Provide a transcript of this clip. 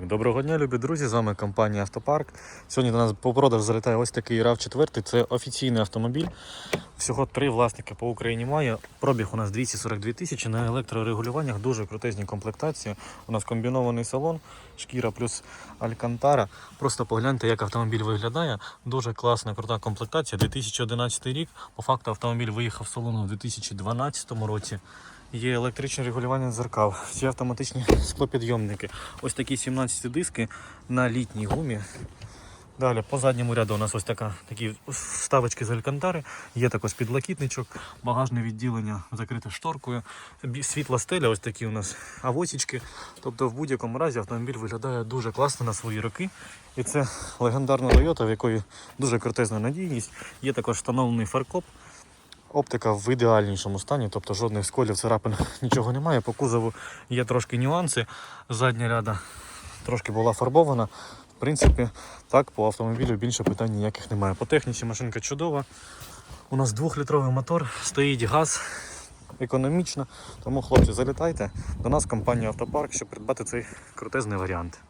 Так, доброго дня, любі друзі. З вами компанія Автопарк. Сьогодні до нас по продаж залітає ось такий rav 4 Це офіційний автомобіль. Всього три власники по Україні має. Пробіг у нас 242 тисячі на електрорегулюваннях. Дуже крутезні комплектації. У нас комбінований салон, шкіра плюс алькантара. Просто погляньте, як автомобіль виглядає. Дуже класна, крута комплектація. 2011 рік. По факту автомобіль виїхав з салону у 2012 році. Є електричне регулювання дзеркал, всі автоматичні склопідйомники. Ось такі 17 диски на літній гумі. Далі по задньому ряду у нас ось така, такі вставочки з алькантари, є також підлокітничок, багажне відділення закрите шторкою, світла стеля, ось такі у нас авосічки. Тобто в будь-якому разі автомобіль виглядає дуже класно на свої роки. І це легендарна Toyota, в якої дуже крутезна надійність. Є також встановлений фаркоп. Оптика в ідеальнішому стані, тобто жодних сколів, царапин, нічого немає. По кузову є трошки нюанси. Задня ряда трошки була фарбована. В принципі, так, по автомобілю більше питань ніяких немає. По техніці машинка чудова. У нас двохлітровий мотор, стоїть газ, економічно. Тому, хлопці, залітайте до нас, компанія Автопарк, щоб придбати цей крутезний варіант.